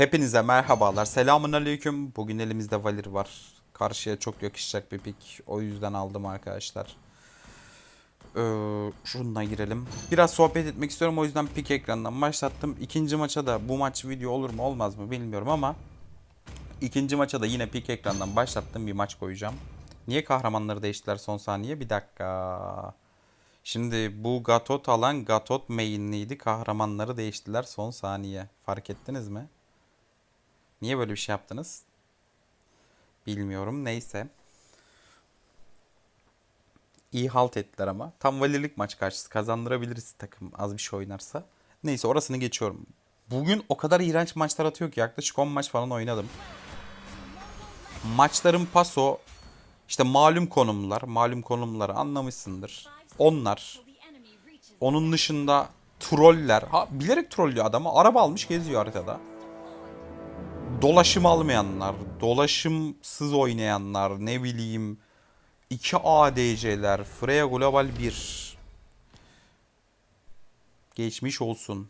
Hepinize merhabalar. Selamun aleyküm. Bugün elimizde Valir var. Karşıya çok yakışacak bir pik. O yüzden aldım arkadaşlar. Ee, şundan girelim. Biraz sohbet etmek istiyorum. O yüzden pik ekranından başlattım. İkinci maça da bu maç video olur mu olmaz mı bilmiyorum ama ikinci maça da yine pik ekrandan başlattığım bir maç koyacağım. Niye kahramanları değiştiler son saniye? Bir dakika. Şimdi bu Gatot alan Gatot mainliydi. Kahramanları değiştiler son saniye. Fark ettiniz mi? Niye böyle bir şey yaptınız? Bilmiyorum. Neyse. İyi halt ettiler ama. Tam valilik maç karşısı. Kazandırabiliriz takım az bir şey oynarsa. Neyse orasını geçiyorum. Bugün o kadar iğrenç maçlar atıyor ki yaklaşık 10 maç falan oynadım. Maçların paso işte malum konumlar, malum konumları anlamışsındır. Onlar. Onun dışında troller. Ha, bilerek trollüyor adamı. Araba almış geziyor haritada. Dolaşım almayanlar, dolaşımsız oynayanlar, ne bileyim 2 ADC'ler, Freya Global 1. Geçmiş olsun.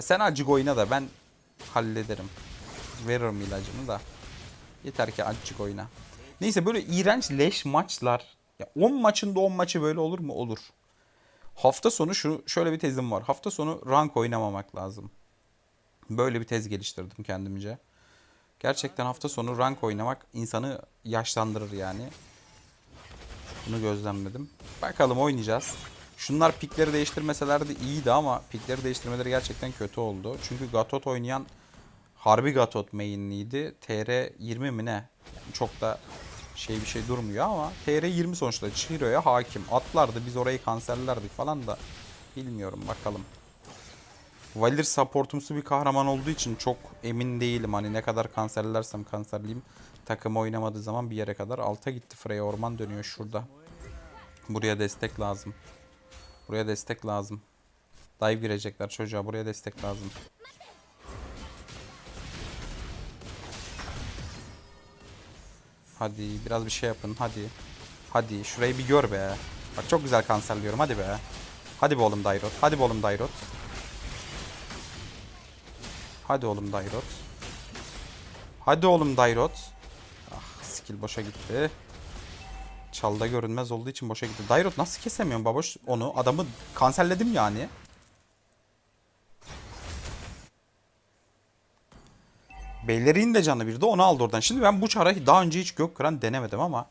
Sen acık oyna da ben hallederim. Veririm ilacımı da. Yeter ki acık oyna. Neyse böyle iğrenç leş maçlar. Ya 10 maçında 10 maçı böyle olur mu? Olur. Hafta sonu şu şöyle bir tezim var. Hafta sonu rank oynamamak lazım. Böyle bir tez geliştirdim kendimce. Gerçekten hafta sonu rank oynamak insanı yaşlandırır yani. Bunu gözlemledim. Bakalım oynayacağız. Şunlar pikleri değiştirmeselerdi iyiydi ama pikleri değiştirmeleri gerçekten kötü oldu. Çünkü Gatot oynayan harbi Gatot mainliydi. TR 20 mi ne? Çok da şey bir şey durmuyor ama TR 20 sonuçta Chihiro'ya hakim. Atlardı biz orayı kanserlerdik falan da bilmiyorum bakalım. Valir supportumsu bir kahraman olduğu için çok emin değilim. Hani ne kadar kanserlersem kanserliyim. Takım oynamadığı zaman bir yere kadar. Alta gitti Freya orman dönüyor şurada. Buraya destek lazım. Buraya destek lazım. Dive girecekler çocuğa. Buraya destek lazım. Hadi biraz bir şey yapın. Hadi. Hadi şurayı bir gör be. Bak çok güzel kanserliyorum. Hadi be. Hadi be oğlum Dairot. Hadi be oğlum Dairot. Hadi oğlum Dairot. Hadi oğlum Dairot. Ah skill boşa gitti. Çalda görünmez olduğu için boşa gitti. Dairot nasıl kesemiyorum baboş onu? Adamı kanserledim yani. Beylerin de canı bir de onu aldı oradan. Şimdi ben bu çara daha önce hiç gök kıran denemedim ama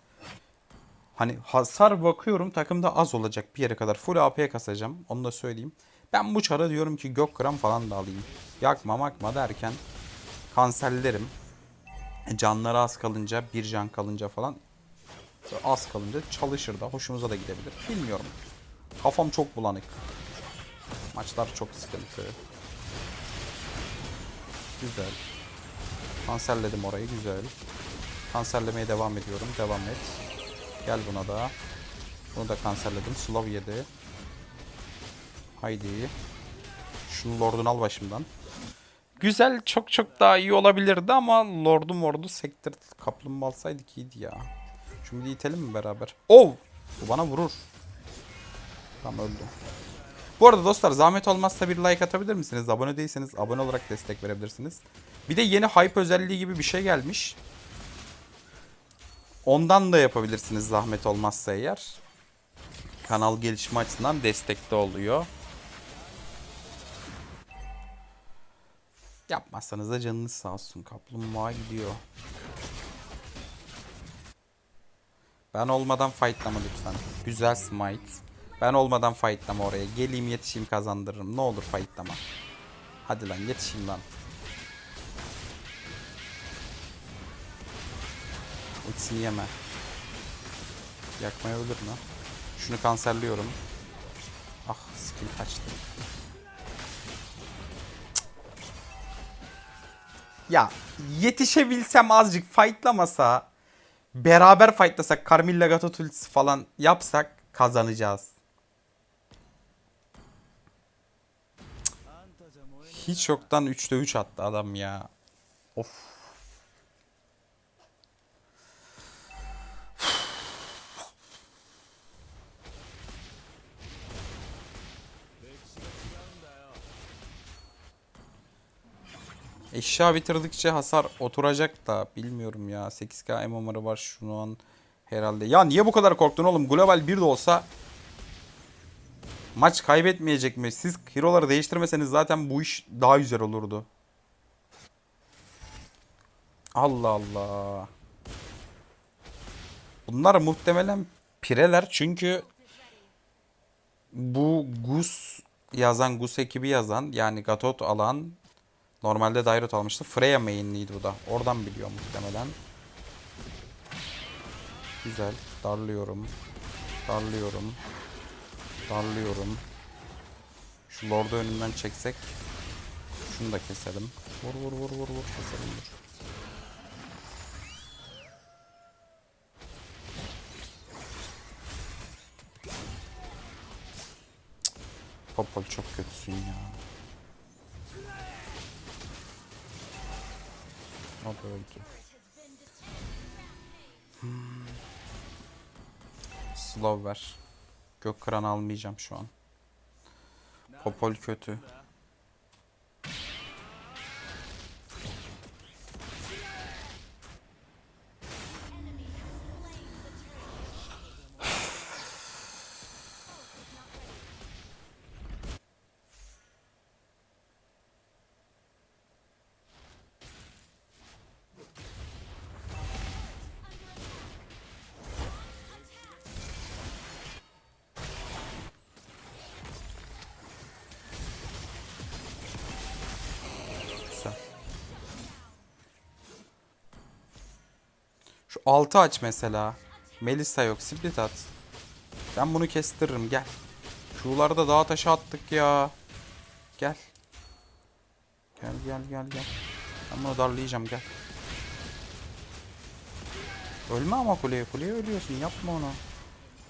hani hasar bakıyorum takımda az olacak bir yere kadar. Full AP kasacağım. Onu da söyleyeyim. Ben bu çara diyorum ki gök kıran falan da alayım. Yakma makma derken kanserlerim. Canları az kalınca, bir can kalınca falan az kalınca çalışır da hoşumuza da gidebilir. Bilmiyorum. Kafam çok bulanık. Maçlar çok sıkıntı. Güzel. Kanserledim orayı güzel. Kanserlemeye devam ediyorum. Devam et. Gel buna da. Bunu da kanserledim. Slav yedi. Haydi. Şunu lordunu al başımdan. Güzel çok çok daha iyi olabilirdi ama lordu mordu sektirdi. Kaplumbağa alsaydık iyiydi ya. Şimdi itelim mi beraber? Oh! Bu bana vurur. Tamam öldü. Bu arada dostlar zahmet olmazsa bir like atabilir misiniz? Abone değilseniz abone olarak destek verebilirsiniz. Bir de yeni hype özelliği gibi bir şey gelmiş. Ondan da yapabilirsiniz zahmet olmazsa eğer. Kanal gelişme açısından destekte oluyor. Yapmazsanız da canınız sağ olsun. Kaplumbağa gidiyor. Ben olmadan fightlama lütfen. Güzel smite. Ben olmadan fightlama oraya. Geleyim yetişeyim kazandırırım. Ne olur fightlama. Hadi lan yetişeyim lan. Ultisini yeme. Yakmaya ölür mü? Şunu kanserliyorum. Ah skill kaçtı. Ya yetişebilsem azıcık fightlamasa beraber fightlasak Carmilla Gatot ultisi falan yapsak kazanacağız. Hiç yoktan 3'te 3 attı adam ya. Of. Eşya bitirdikçe hasar oturacak da bilmiyorum ya. 8k MMR'ı var şu an herhalde. Ya niye bu kadar korktun oğlum? Global 1 de olsa maç kaybetmeyecek mi? Siz hero'ları değiştirmeseniz zaten bu iş daha güzel olurdu. Allah Allah. Bunlar muhtemelen pireler çünkü bu Gus yazan, Gus ekibi yazan yani Gatot alan normalde Dairot almıştı. Freya mainliydi bu da. Oradan biliyor muhtemelen. Güzel. Darlıyorum. Darlıyorum. Darlıyorum. Şu Lord'u önünden çeksek. Şunu da keselim. Vur vur vur vur vur keselim dur. Popol çok kötüsün ya. Da öldü. Slow ver. Gök kıran almayacağım şu an. Popol kötü. Şu altı aç mesela. Melisa yok. Split at. Ben bunu kestiririm. Gel. Şuralarda dağ taşı attık ya. Gel. Gel gel gel gel. Ben bunu darlayacağım gel. Ölme ama kuleye. Kuleye ölüyorsun. Yapma onu.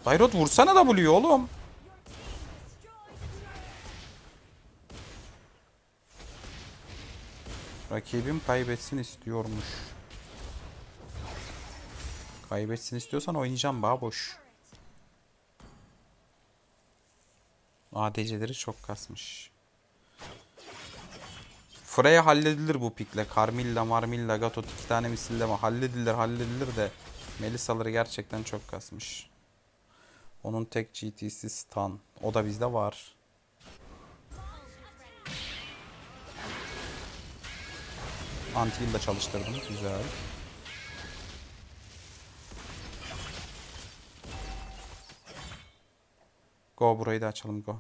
Dairot vursana da buluyor oğlum. Rakibim kaybetsin istiyormuş. Kaybetsin istiyorsan oynayacağım bağ boş. ADC'leri çok kasmış. Freya halledilir bu pikle. Carmilla, Marmilla, Gatot iki tane misilleme halledilir halledilir de Melisa'ları gerçekten çok kasmış. Onun tek GT'si stun. O da bizde var. Anti da çalıştırdım. Güzel. Go burayı da açalım go.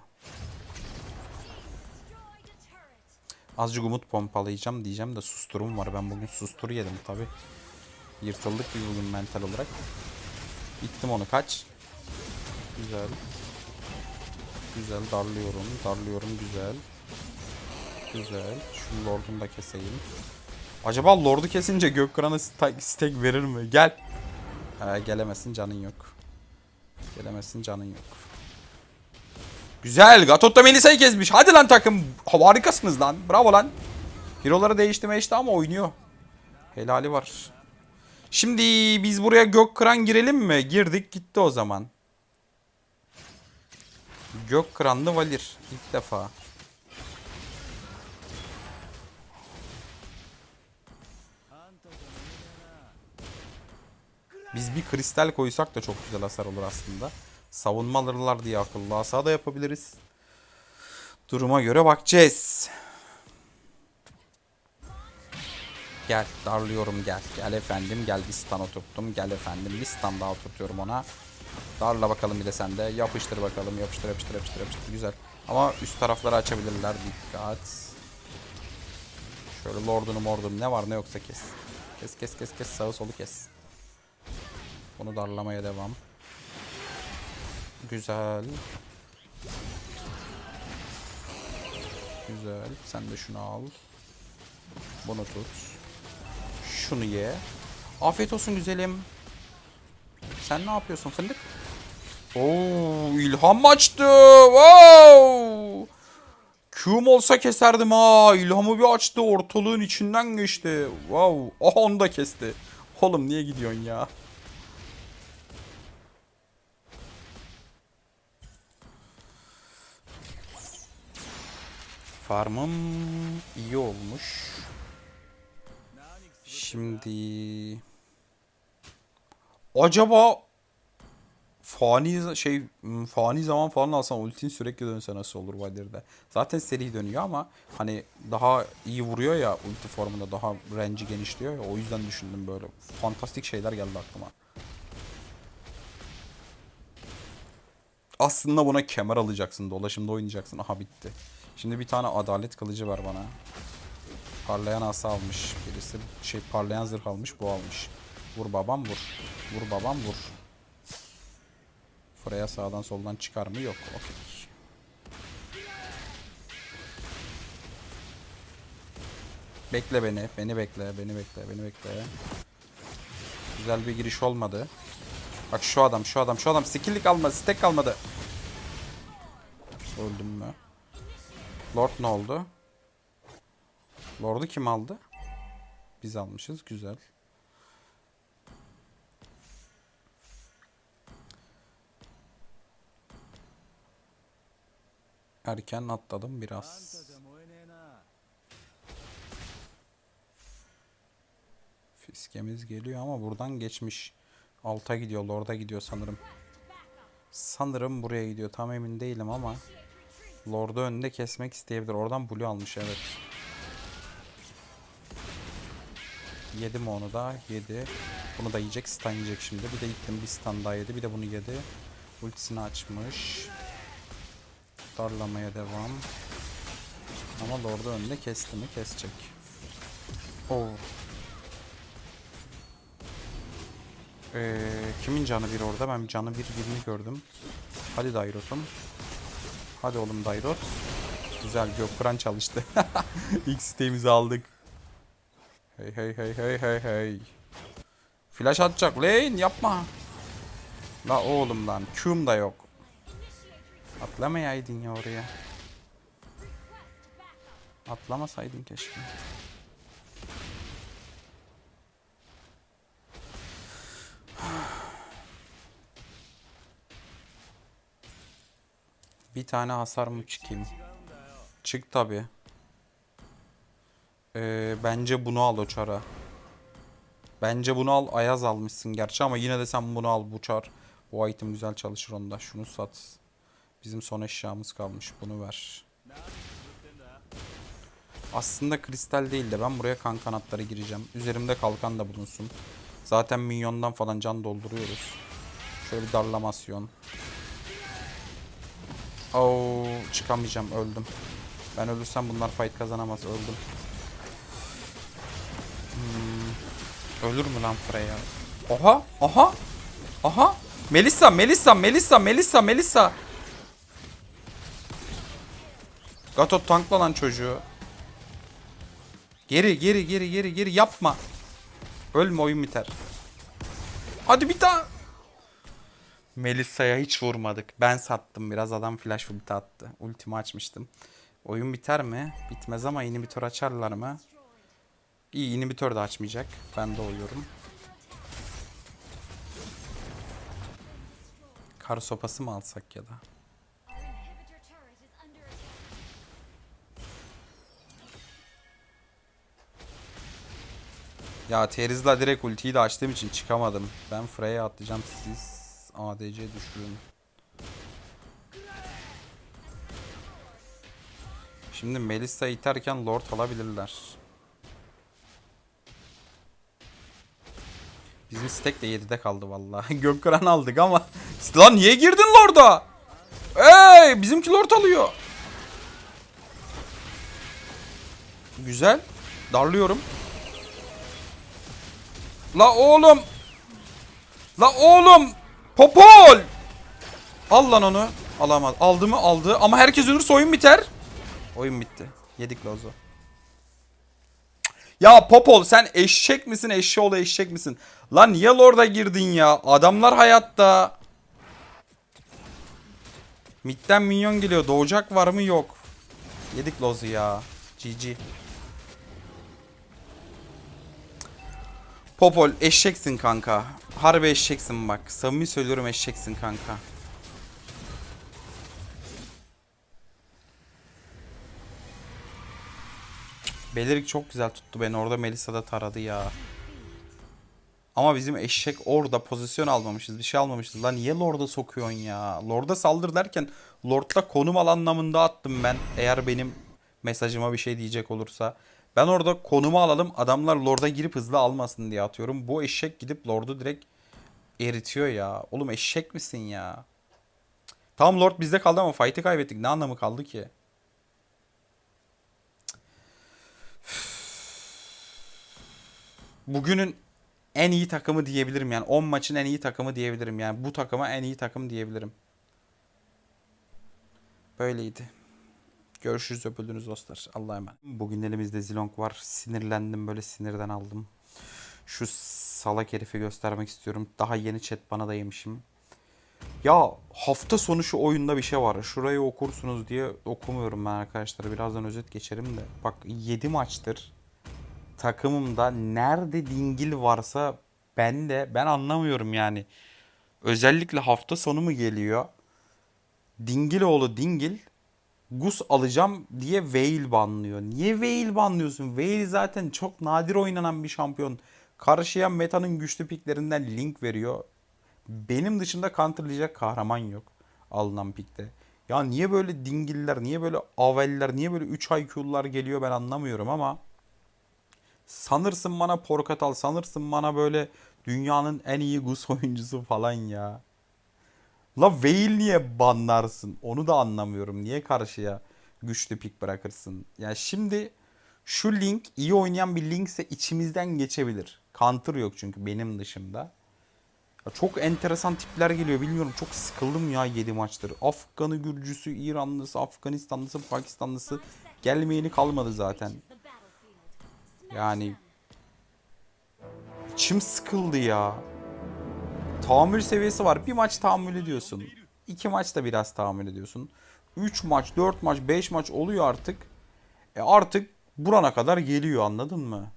Azıcık umut pompalayacağım diyeceğim de susturum var. Ben bugün sustur yedim tabi. Yırtıldık bir bugün mental olarak. İttim onu kaç. Güzel. Güzel darlıyorum. Darlıyorum güzel. Güzel. Şu lordunu da keseyim. Acaba lordu kesince Gökkıran'a sta- stack verir mi? Gel. Ee, gelemezsin canın yok. Gelemezsin canın yok. Güzel. Gatot da Melisa'yı kesmiş. Hadi lan takım. Harikasınız lan. Bravo lan. Hero'ları değiştirme işte ama oynuyor. Helali var. Şimdi biz buraya Gökkıran girelim mi? Girdik gitti o zaman. Gökkıranlı Valir. ilk defa. Biz bir kristal koysak da çok güzel hasar olur aslında. Savunma alırlar diye akıllı hasa da yapabiliriz. Duruma göre bakacağız. Gel darlıyorum gel. Gel efendim gel bir stun oturttum. Gel efendim bir stun daha oturtuyorum ona. Darla bakalım bir de sen de. Yapıştır bakalım yapıştır yapıştır yapıştır yapıştır. Güzel. Ama üst tarafları açabilirler. Dikkat. Şöyle lordunu mordunu ne var ne yoksa kes. Kes kes kes kes sağı solu kes. Bunu darlamaya devam. Güzel. Güzel. Sen de şunu al. Bunu tut. Şunu ye. Afiyet olsun güzelim. Sen ne yapıyorsun fındık? Oo, ilham açtı. Wow! Q'm olsa keserdim ha. İlhamı bir açtı. Ortalığın içinden geçti. Wow. Aha onu da kesti. Oğlum niye gidiyorsun ya? Farmım iyi olmuş. Şimdi acaba fani şey fani zaman falan alsan ultin sürekli dönse nasıl olur Vadir'de? Zaten seri dönüyor ama hani daha iyi vuruyor ya ulti formunda daha range'i genişliyor ya o yüzden düşündüm böyle. Fantastik şeyler geldi aklıma. Aslında buna kemer alacaksın, dolaşımda oynayacaksın. Aha bitti. Şimdi bir tane adalet kılıcı ver bana. Parlayan asa almış birisi. Şey parlayan zırh almış bu almış. Vur babam vur. Vur babam vur. Freya sağdan soldan çıkar mı? Yok. Okey. Bekle beni. Beni bekle. Beni bekle. Beni bekle. Güzel bir giriş olmadı. Bak şu adam şu adam şu adam skill'lik kalmadı. Stack kalmadı. Öldüm mü? Lord ne oldu? Lord'u kim aldı? Biz almışız. Güzel. Erken atladım biraz. Fiskemiz geliyor ama buradan geçmiş. Alta gidiyor, Lord'a gidiyor sanırım. Sanırım buraya gidiyor. Tam emin değilim ama Lord'u önünde kesmek isteyebilir. Oradan blue almış evet. Yedi mi onu da? Yedi. Bunu da yiyecek. Stun yiyecek şimdi. Bir de gittim bir stun daha yedi. Bir de bunu yedi. Ultisini açmış. Darlamaya devam. Ama Lord'u önünde kesti mi? Kesecek. Oo. Ee, kimin canı bir orada? Ben canı bir birini gördüm. Hadi Dairot'um. Hadi oğlum Dairot. Güzel Gökkuran çalıştı. İlk sitemizi aldık. Hey hey hey hey hey hey. Flash atacak Lane yapma. La oğlum lan Q'm da yok. Atlamayaydın ya oraya. Atlamasaydın keşke. Bir tane hasar mı çıkayım? Çık tabi. Ee, bence bunu al o çara. Bence bunu al. Ayaz almışsın gerçi ama yine de sen bunu al bu çar. Bu item güzel çalışır onda. Şunu sat. Bizim son eşyamız kalmış. Bunu ver. Aslında kristal değil de ben buraya kan kanatları gireceğim. Üzerimde kalkan da bulunsun. Zaten minyondan falan can dolduruyoruz. Şöyle bir darlamasyon. Oo, çıkamayacağım öldüm. Ben ölürsem bunlar fight kazanamaz öldüm. Hmm, ölür mü lan Freya? Oha aha aha Melissa Melissa Melissa Melissa Melissa Gato tankla lan çocuğu. Geri geri geri geri geri yapma. Ölme oyun biter. Hadi bir daha. Melissa'ya hiç vurmadık. Ben sattım biraz adam flash ulti attı. Ultimi açmıştım. Oyun biter mi? Bitmez ama inhibitor açarlar mı? İyi inhibitor da açmayacak. Ben de oyuyorum. Kar sopası mı alsak ya da? Ya Terizla direkt ultiyi de açtığım için çıkamadım. Ben Freya atlayacağım siz ADC düşürün. Şimdi Melissa iterken Lord alabilirler. Bizim stack de 7'de kaldı vallahi. Gökkıran aldık ama. Lan niye girdin Lord'a? Hey bizimki Lord alıyor. Güzel. Darlıyorum. La oğlum. La oğlum. Popol. Al lan onu. Alamaz. Aldı mı? Aldı. Ama herkes ölürse oyun biter. Oyun bitti. Yedik Lozo. Ya Popol sen eşek misin eşeğoğlu eşek misin? Lan niye Lord'a girdin ya? Adamlar hayatta. Mid'den minyon geliyor. Doğacak var mı? Yok. Yedik Loz'u ya. GG. Popol eşeksin kanka. Harbi eşeksin bak. Samimi söylüyorum eşeksin kanka. Belirik çok güzel tuttu beni. Orada Melisa da taradı ya. Ama bizim eşek orada pozisyon almamışız. Bir şey almamışız. Lan niye Lord'a sokuyorsun ya? Lord'a saldır derken Lord'da konum al anlamında attım ben. Eğer benim mesajıma bir şey diyecek olursa. Ben orada konumu alalım. Adamlar Lord'a girip hızlı almasın diye atıyorum. Bu eşek gidip Lord'u direkt eritiyor ya. Oğlum eşek misin ya? Tamam Lord bizde kaldı ama fight'ı kaybettik. Ne anlamı kaldı ki? Bugünün en iyi takımı diyebilirim yani. 10 maçın en iyi takımı diyebilirim yani. Bu takıma en iyi takım diyebilirim. Böyleydi. Görüşürüz öpüldünüz dostlar. Allah'a emanet. Bugün elimizde Zilong var. Sinirlendim böyle sinirden aldım. Şu salak herifi göstermek istiyorum. Daha yeni chat bana da yemişim. Ya hafta sonu şu oyunda bir şey var. Şurayı okursunuz diye okumuyorum ben arkadaşlar. Birazdan özet geçerim de. Bak 7 maçtır takımımda nerede dingil varsa ben de ben anlamıyorum yani. Özellikle hafta sonu mu geliyor? Dingiloğlu Dingil Gus alacağım diye Veil banlıyor. Niye Veil banlıyorsun? Veil zaten çok nadir oynanan bir şampiyon. Karşıya metanın güçlü piklerinden link veriyor. Benim dışında counterlayacak kahraman yok alınan pikte. Ya niye böyle dingiller, niye böyle aveller, niye böyle 3 IQ'lular geliyor ben anlamıyorum ama sanırsın bana Porkatal, sanırsın bana böyle dünyanın en iyi Gus oyuncusu falan ya. La Veil niye banlarsın? Onu da anlamıyorum. Niye karşıya güçlü pik bırakırsın? Ya şimdi şu Link iyi oynayan bir Linkse içimizden geçebilir. Counter yok çünkü benim dışımda. Ya çok enteresan tipler geliyor. Bilmiyorum çok sıkıldım ya 7 maçtır. Afganı, Gürcüsü, İranlısı, Afganistanlısı, Pakistanlısı gelmeyeni kalmadı zaten. Yani içim sıkıldı ya. Tahammül seviyesi var. Bir maç tahammül ediyorsun. İki maç da biraz tahammül ediyorsun. Üç maç, dört maç, beş maç oluyor artık. E artık burana kadar geliyor anladın mı?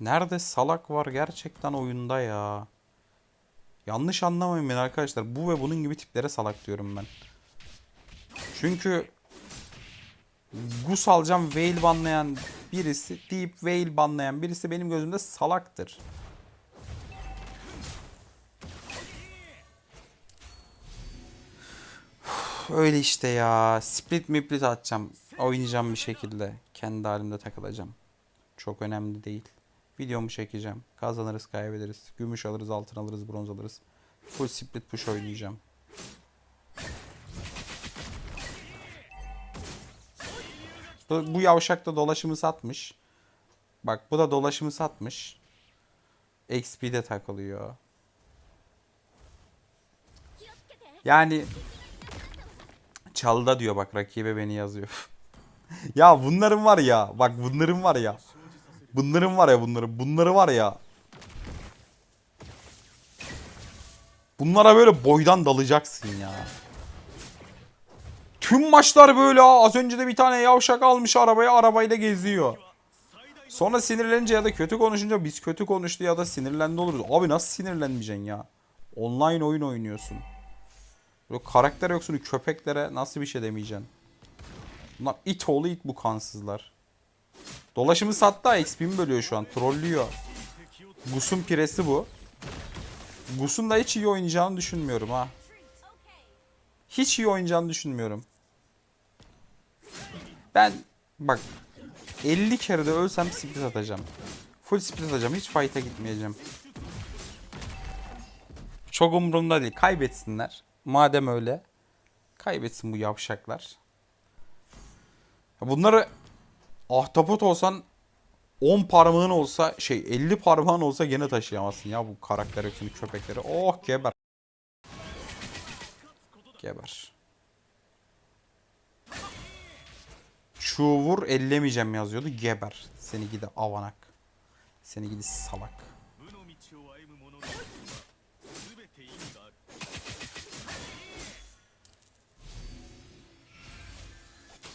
Nerede salak var gerçekten oyunda ya. Yanlış anlamayın beni arkadaşlar. Bu ve bunun gibi tiplere salak diyorum ben. Çünkü Gus alacağım Veil banlayan birisi deyip Veil banlayan birisi benim gözümde salaktır. Öyle işte ya. Split miplit atacağım. Oynayacağım bir şekilde. Kendi halimde takılacağım. Çok önemli değil. Videomu çekeceğim. Kazanırız kaybederiz. Gümüş alırız, altın alırız, bronz alırız. Full split push oynayacağım. Bu, yavşak da dolaşımı satmış. Bak bu da dolaşımı satmış. XP'de takılıyor. Yani çalda diyor bak rakibe beni yazıyor. ya bunların var ya bak bunların var ya. Bunların var ya bunların. Bunları var ya. Bunlara böyle boydan dalacaksın ya. Tüm maçlar böyle ha. Az önce de bir tane yavşak almış arabaya arabayla geziyor. Sonra sinirlenince ya da kötü konuşunca biz kötü konuştu ya da sinirlendi oluruz. Abi nasıl sinirlenmeyeceksin ya? Online oyun oynuyorsun. Böyle karakter yoksun köpeklere nasıl bir şey demeyeceksin? Bunlar it oğlu it bu kansızlar. Dolaşımı sattı XP'mi bölüyor şu an. Trollüyor. Gus'un piresi bu. Gus'un da hiç iyi oynayacağını düşünmüyorum ha. Hiç iyi oynayacağını düşünmüyorum. Ben bak 50 kere de ölsem split atacağım. Full split atacağım. Hiç fight'a gitmeyeceğim. Çok umurumda değil. Kaybetsinler. Madem öyle. Kaybetsin bu yavşaklar. Ya Bunları ahtapot olsan 10 parmağın olsa şey 50 parmağın olsa gene taşıyamazsın ya bu karakter hepsini köpekleri. Oh geber. Geber. Çuvur ellemeyeceğim yazıyordu. Geber. Seni gidi avanak. Seni gidi salak.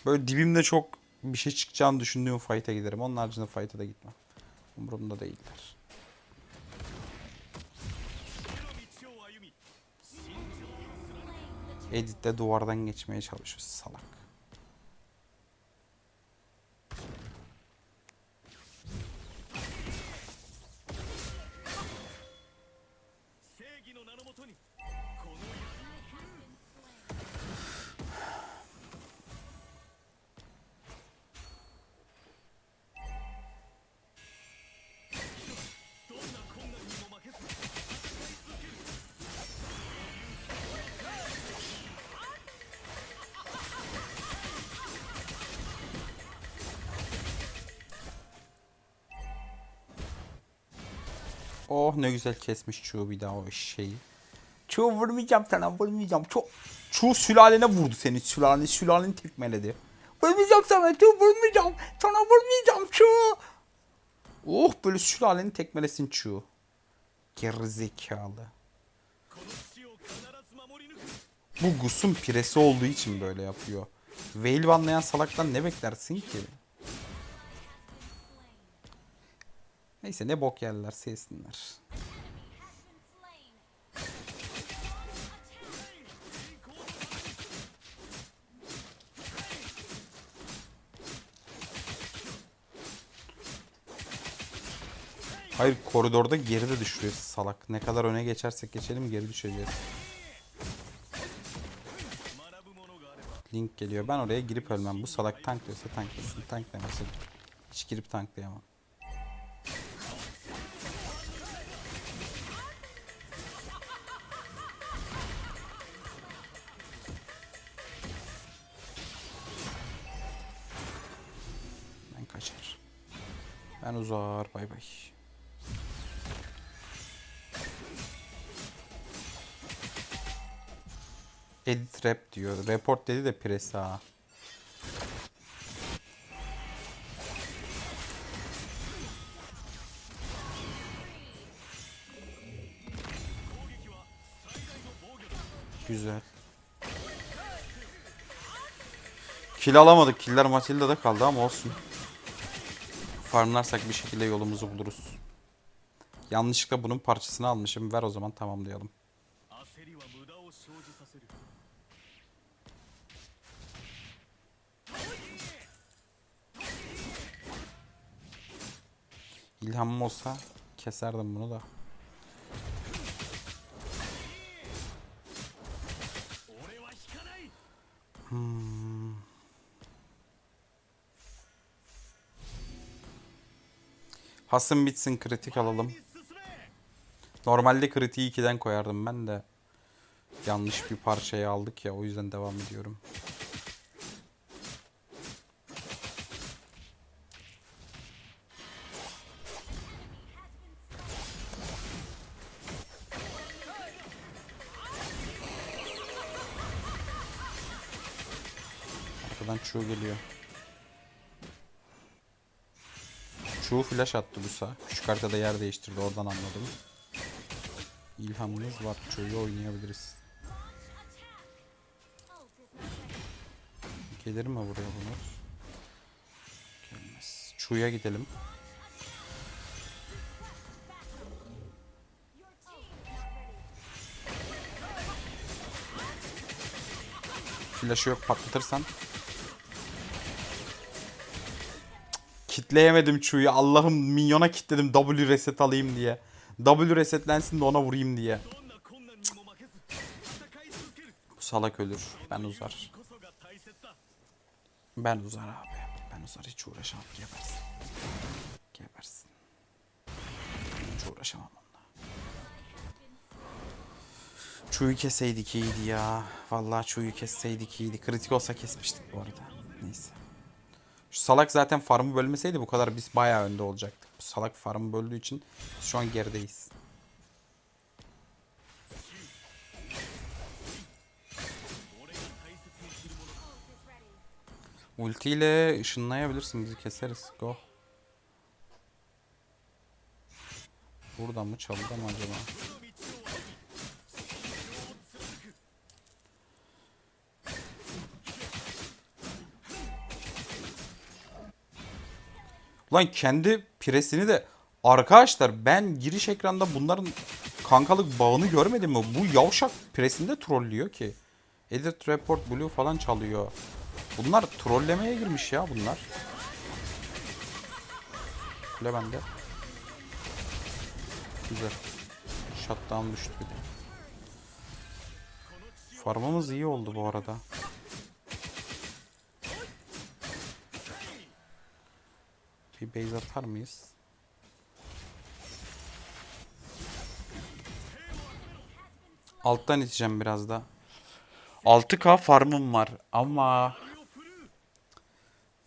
Böyle dibimde çok bir şey çıkacağını düşündüğüm fight'a giderim. Onun haricinde fight'a da gitmem. Umurumda değiller. Edit'te duvardan geçmeye çalışıyor salak. Oh ne güzel kesmiş Çuğ bir daha o şeyi. Çuğ vurmayacağım sana vurmayacağım. Çuğ, Çuğ sülalene vurdu seni sülaleni sülaleni tekmeledi. Vurmayacağım sana Çuğ vurmayacağım. Sana vurmayacağım Çuğ. Oh böyle sülaleni tekmelesin Çuğ. Gerizekalı. Bu Gus'un piresi olduğu için böyle yapıyor. Veil banlayan salaktan ne beklersin ki? Neyse ne bok yerlerse yesinler. Hayır koridorda geride düşürüyor salak. Ne kadar öne geçersek geçelim geri düşeceğiz. Link geliyor. Ben oraya girip ölmem. Bu salak tankliyorsa tanklasın. Tanklamasa hiç girip tanklayamam. Uzar. Bay bay. Edit rap diyor. Report dedi de presi ha. Güzel. Kill alamadık. Killer Matilda'da kaldı ama olsun farmlarsak bir şekilde yolumuzu buluruz. Yanlışlıkla bunun parçasını almışım. Ver o zaman tamamlayalım. İlhamım olsa keserdim bunu da. Hasım bitsin kritik alalım. Normalde kritiği 2'den koyardım ben de. Yanlış bir parçayı aldık ya o yüzden devam ediyorum. Arkadan Chu geliyor. Chu flash attı Lusa. Küçük haritada yer değiştirdi oradan anladım. İlhamımız var. Chu'yu oynayabiliriz. Gelir mi buraya bunlar? Gelmez. Chu'ya gidelim. Flash'ı yok patlatırsan. kitleyemedim Q'yu. Allah'ım minyona kitledim W reset alayım diye. W resetlensin de ona vurayım diye. Bu salak ölür. Ben uzar. Ben uzar abi. Ben uzar hiç uğraşamam. Gebersin. Gebersin. Hiç uğraşamam onunla. Çuyu keseydik iyiydi ya. Vallahi çuyu kesseydik iyiydi. Kritik olsa kesmiştik bu arada. Neyse. Şu salak zaten farmı bölmeseydi bu kadar biz bayağı önde olacaktık. Bu salak farmı böldüğü için şu an gerideyiz. Ultiyle ışınlayabilirsin bizi keseriz. Go. Buradan mı çaldı acaba? Ulan kendi piresini de arkadaşlar ben giriş ekranda bunların kankalık bağını görmedim mi? Bu yavşak piresinde trollüyor ki. Edit report blue falan çalıyor. Bunlar trollemeye girmiş ya bunlar. Kule bende. Güzel. Shutdown düştü bir de. Farmımız iyi oldu bu arada. Bir base atar mıyız? Alttan iteceğim biraz da. 6k farmım var ama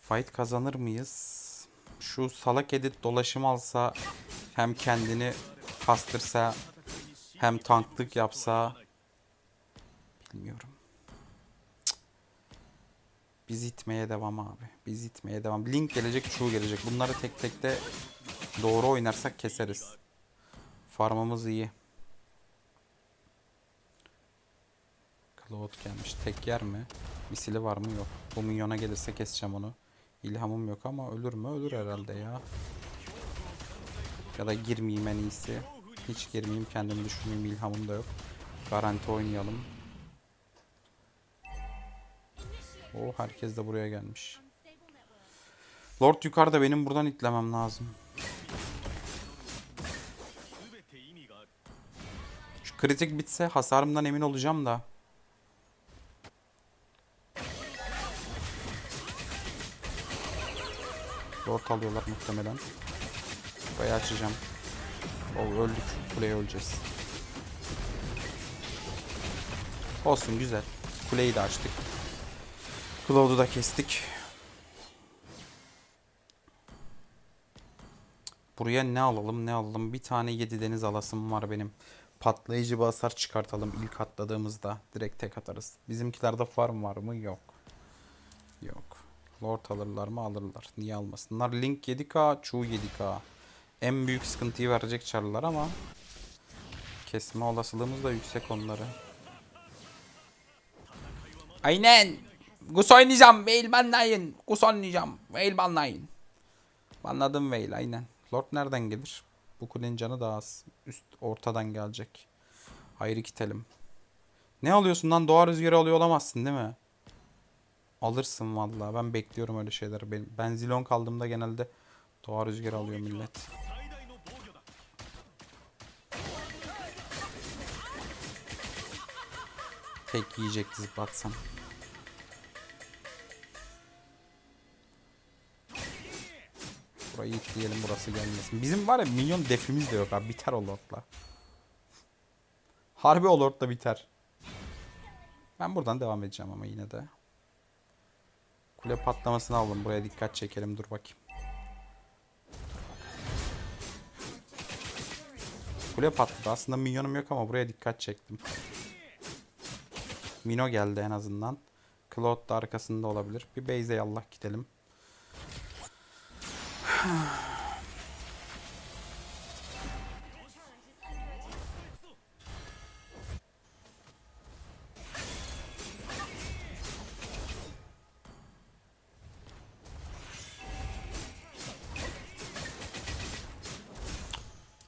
fight kazanır mıyız? Şu salak edit dolaşım alsa hem kendini kastırsa hem tanklık yapsa bilmiyorum. Biz itmeye devam abi. Biz itmeye devam. Link gelecek, şu gelecek. Bunları tek tek de doğru oynarsak keseriz. Farmımız iyi. Cloud gelmiş. Tek yer mi? Misili var mı? Yok. Bu minyona gelirse keseceğim onu. İlhamım yok ama ölür mü? Ölür herhalde ya. Ya da girmeyeyim en iyisi. Hiç girmeyeyim kendimi düşünmeyeyim ilhamım da yok. Garanti oynayalım. O herkes de buraya gelmiş. Lord yukarıda benim buradan itlemem lazım. Şu kritik bitse hasarımdan emin olacağım da. Lord alıyorlar muhtemelen. Burayı açacağım. O öldük. Kuleye öleceğiz. Olsun güzel. Kuleyi de açtık. Cloud'u da kestik. Buraya ne alalım ne alalım. Bir tane 7 deniz alasım var benim. Patlayıcı bir hasar çıkartalım ilk atladığımızda. Direkt tek atarız. Bizimkilerde farm var mı? Yok. Yok. Lord alırlar mı? Alırlar. Niye almasınlar? Link 7k, Chu 7k. En büyük sıkıntıyı verecek çarlar ama kesme olasılığımız da yüksek onları. Aynen. Gusoynayacağım. Veil banlayın. Gusoynayacağım. Veil banlayın. Banladım Veil aynen. Lord nereden gelir? Bu kulenin canı daha az. Üst ortadan gelecek. Hayır ikitelim. Ne alıyorsun lan? Doğa rüzgarı alıyor olamazsın değil mi? Alırsın vallahi. Ben bekliyorum öyle şeyler. Ben, ben zilon kaldığımda genelde doğa rüzgarı alıyor millet. Tek yiyecekti zıplatsam. Burayı itleyelim burası gelmesin. Bizim var ya milyon defimiz de yok abi. Biter o lordla. Harbi o lordla biter. Ben buradan devam edeceğim ama yine de. Kule patlamasını alalım. Buraya dikkat çekelim. Dur bakayım. Kule patladı. Aslında minyonum yok ama buraya dikkat çektim. Mino geldi en azından. Claude da arkasında olabilir. Bir base'e yallah gidelim.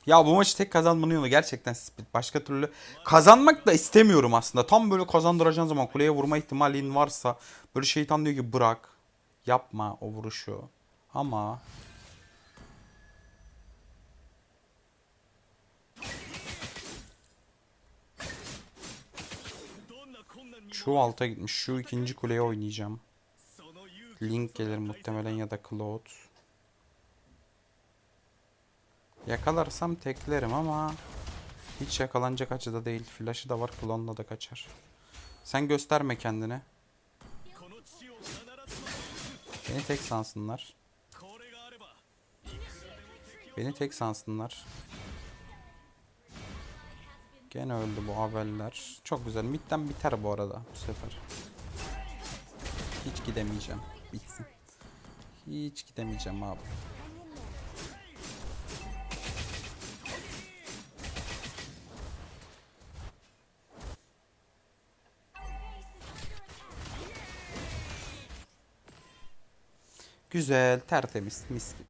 Ya bu maçı tek kazanmanın yolu gerçekten split. Başka türlü kazanmak da istemiyorum aslında. Tam böyle kazandıracağın zaman kuleye vurma ihtimalin varsa böyle şeytan diyor ki bırak. Yapma o vuruşu. Ama Şu alta gitmiş. Şu ikinci kuleye oynayacağım. Link gelir muhtemelen ya da Cloud. Yakalarsam teklerim ama hiç yakalanacak açıda değil. Flash'ı da var, klonla da kaçar. Sen gösterme kendini. Beni tek sansınlar. Beni tek sansınlar. Gene öldü bu haberler. Çok güzel. Midden biter bu arada bu sefer. Hiç gidemeyeceğim. Bitsin. Hiç gidemeyeceğim abi. Güzel, tertemiz, mis gibi.